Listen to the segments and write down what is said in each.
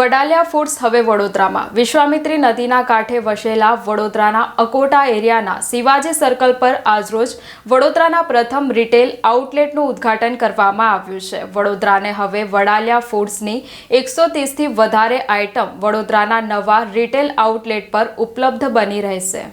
Vadaliya foods હવે વડોદરામાં. વિશ્વામિત્રી નદીના કાંઠે વસેલા વડોદરાના અકોટા એરિયાના શિવાજી સર્કલ પર આજરોજ વડોદરાના પ્રથમ રિટેલ આઉટલેટનું ઉદ્ઘાટન કરવામાં આવ્યું છે. વડોદરાને હવે વડાલિયા ફૂડ્સની એકસો ત્રીસથી વધારે આઇટમ વડોદરાના નવા રિટેલ આઉટલેટ પર ઉપલબ્ધ બની રહેશે.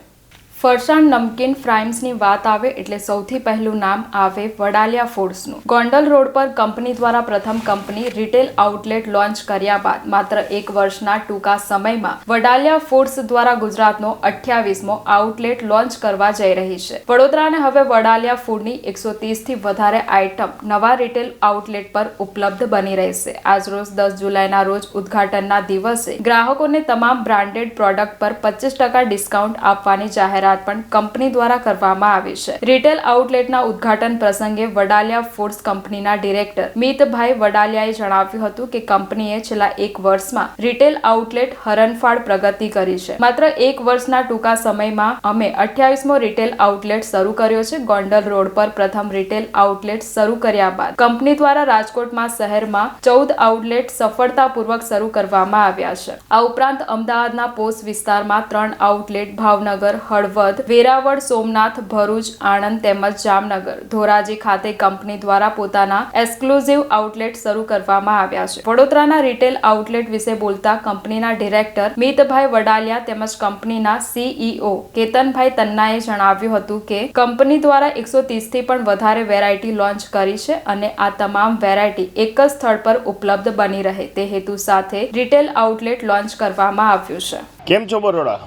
ફરસાણ નમકીન ફ્રાઇમ્સની વાત આવે એટલે સૌથી પહેલું નામ આવે વડાલિયા ફૂડ્સનું. ગોંડલ રોડ પર કંપની દ્વારા પ્રથમ કંપની રિટેલ આઉટલેટ લોન્ચ કર્યા બાદ માત્ર એક વર્ષના ટૂંકા સમયમાં વડાલિયા ફૂડ્સ દ્વારા ગુજરાતનો અઠ્યાવીસમો આઉટલેટ લોન્ચ કરવા જઈ રહી છે. વડોદરાને હવે વડાલિયા ફૂડની એકસો ત્રીસથી વધારે આઇટમ નવા રિટેલ આઉટલેટ પર ઉપલબ્ધ બની રહેશે. આજરોજ દસ જુલાઈના રોજ ઉદ્ઘાટનના દિવસે ગ્રાહકોને તમામ બ્રાન્ડેડ પ્રોડક્ટ પર પચીસ ટકા ડિસ્કાઉન્ટ આપવાની જાહેરાત પણ કંપની દ્વારા કરવામાં આવી છે. રિટેલ આઉટલેટના ઉદ્ઘાટન પ્રસંગે વડાલિયા ફૂડ્સ કંપનીના ડિરેક્ટર મિતભાઈ વડાલિયાએ જણાવ્યું હતું કે કંપનીએ છેલ્લા એક વર્ષમાં રિટેલ આઉટલેટ હરણફાળ પ્રગતિ કરી છે. માત્ર એક વર્ષના ટૂંકા સમયમાં અમે અઠ્યાવીસમો રિટેલ આઉટલેટ શરૂ કર્યો છે. ગોંડલ રોડ પર પ્રથમ રિટેલ આઉટલેટ શરૂ કર્યા બાદ કંપની દ્વારા રાજકોટમાં શહેરમાં ચૌદ આઉટલેટ સફળતાપૂર્વક શરૂ કરવામાં આવ્યા છે. આ ઉપરાંત અમદાવાદના પોસ્ટ વિસ્તારમાં ત્રણ આઉટલેટ ભાવનગર, હળવદ વેરાવળ, સોમનાથ, ભરૂચ, આણંદ તેમજ જામનગર. ધોરાજી ખાતે કંપની દ્વારા પોતાના એક્સક્લુઝિવ આઉટલેટ શરૂ કરવામાં આવ્યા છે. વડોદરાના રિટેલ આઉટલેટ વિશે બોલતા કંપનીના ડિરેક્ટર મિતભાઈ વડાલિયા તેમજ કંપનીના સીઈઓ કેતનભાઈ તન્નાએ જણાવ્યું હતું કે, કંપની દ્વારા એકસો ત્રીસથી પણ વધારે વેરાયટી લોન્ચ કરી છે અને આ તમામ વેરાયટી એક જ સ્થળ પર ઉપલબ્ધ બની રહે. તે હેતુ સાથે રિટેલ આઉટલેટ લોન્ચ કરવામાં આવ્યું છે. કેમ છો બરોડા?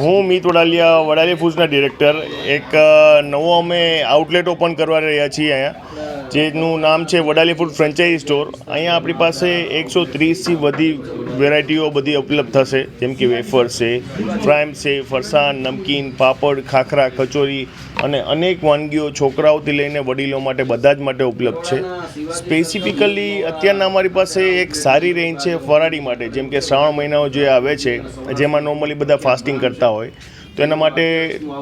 હું મિત વડાલિયા વડાલી ફૂડ્સના ડિરેક્ટર. એક નવો અમે આઉટલેટ ઓપન કરવા રહ્યા છીએ અહીંયા, જેનું નામ છે વડાલી ફૂડ ફ્રેન્ચાઇઝી સ્ટોર અહીંયા આપણી પાસે એકસો ત્રીસથી બધી વેરાયટીઓ બધી ઉપલબ્ધ થશે, જેમ કે વેફર છે, ફ્રાઈમ છે, ફરસાણ, નમકીન, પાપડ, ખાખરા, કચોરી અને અનેક વાનગીઓ છોકરાઓથી લઈને વડીલો માટે બધા જ માટે ઉપલબ્ધ છે. સ્પેસિફિકલી અત્યારના અમારી પાસે એક સારી રેન્જ છે ફરાળી માટે, જેમ કે શ્રાવણ મહિનાઓ જે આવે છે, જેમાં નોર્મલી બધા ફાસ્ટિંગ કરતા હોય. તો એના માટે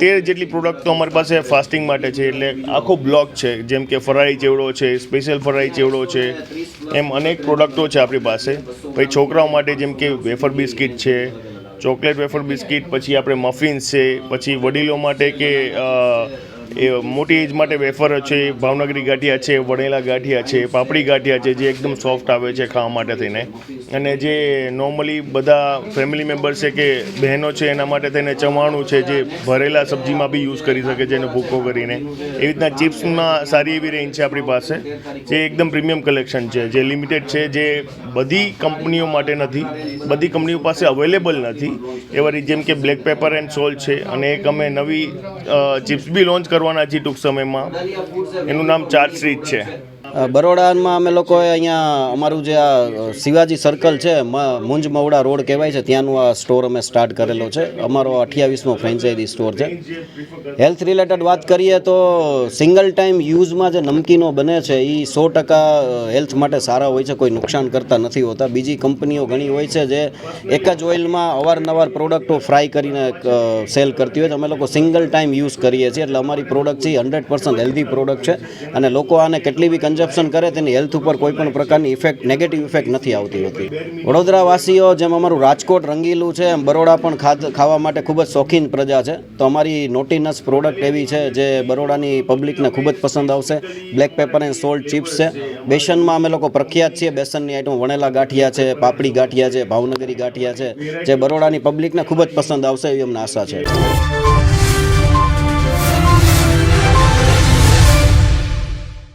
તેર જેટલી પ્રોડક્ટ તો અમારી પાસે ફાસ્ટિંગ માટે છે, એટલે આખો બ્લોક છે. જેમ કે ફરાળી ચેવડો છે સ્પેશિયલ ફરાળી ચેવડો છે. એમ અનેક પ્રોડક્ટો છે આપણી પાસે. પછી છોકરાઓ માટે જેમ કે વેફર બિસ્કિટ છે, ચોકલેટ વેફર બિસ્કિટ, પછી આપણે મફિન્સ છે, પછી વડીલો માટે કે એ મોટી એજ માટે વેફર છે, ભાવનગરી ગાંઠિયા છે, વણેલા ગાંઠિયા છે, પાપડી ગાંઠિયા છે, જે એકદમ સોફ્ટ આવે છે ખાવા માટે થઈને. અને જે નોર્મલી બધા ફેમિલી મેમ્બર છે કે બહેનો છે, એના માટે થઈને ચવાણું છે, જે ભરેલા સબ્જીમાં બી યુઝ કરી શકે છે, એને ભૂકો કરીને. એવી રીતના ચિપ્સમાં સારી એવી રેન્જ છે આપણી પાસે, જે એકદમ પ્રીમિયમ કલેક્શન છે, જે લિમિટેડ છે, જે બધી કંપનીઓ માટે નથી, બધી કંપનીઓ પાસે અવેલેબલ નથી. એવા જેમ કે બ્લેક પેપર એન્ડ સોલ્ટ છે, અને એક અમે નવી ચિપ્સ બી લોન્ચ કરવાના છીએ ટૂંક સમયમાં. એનું નામ ચાર્જ સ્ટ્રીટ છે. બરોડામાં અમે લોકોએ અહીંયા અમારું જે આ શિવાજી સર્કલ છે મુંજ મવડા રોડ કહેવાય છે, ત્યાંનું આ સ્ટોર અમે સ્ટાર્ટ કરેલો છે. અમારો અઠ્યાવીસમો ફ્રેન્ચાઇઝી સ્ટોર છે. હેલ્થ રિલેટેડ વાત કરીએ તો સિંગલ ટાઈમ યુઝમાં જે નમકીનો બને છે એ સો ટકા હેલ્થ માટે સારા હોય છે, કોઈ નુકસાન કરતા નથી હોતા. બીજી કંપનીઓ ઘણી હોય છે જે એક જ ઓઇલમાં અવારનવાર પ્રોડક્ટો ફ્રાય કરીને સેલ કરતી હોય છે. અમે લોકો સિંગલ ટાઈમ યુઝ કરીએ છીએ, એટલે અમારી પ્રોડક્ટ છે હંડ્રેડ પર્સન્ટ હેલ્ધી પ્રોડક્ટ છે. અને લોકો આને કેટલી બી કન્ઝપ્શન કરે તેની હેલ્થ ઉપર કોઈ પણ પ્રકારની ઇફેક્ટ નેગેટિવ ઇફેક્ટ નથી આવતી હોતી. વડોદરા વાસીઓ જેમ અમારું રાજકોટ રંગીલું છે, એમ બરોડા પણ ખાવા માટે ખૂબ જ શોખીન પ્રજા છે. તો અમારી નોટીનસ પ્રોડક્ટ એવી છે જે બરોડાની પબ્લિકને ખૂબ જ પસંદ આવશે. Black pepper and salt chips છે. બેસનમાં અમે લોકો પ્રખ્યાત છીએ. બેસનની આઈટમ વણેલા ગાંઠિયા છે, પાપડી ગાંઠિયા છે, ભાવનગરી ગાંઠિયા છે, જે બરોડાની પબ્લિકને ખૂબ જ પસંદ આવશે એવી અમને આશા છે.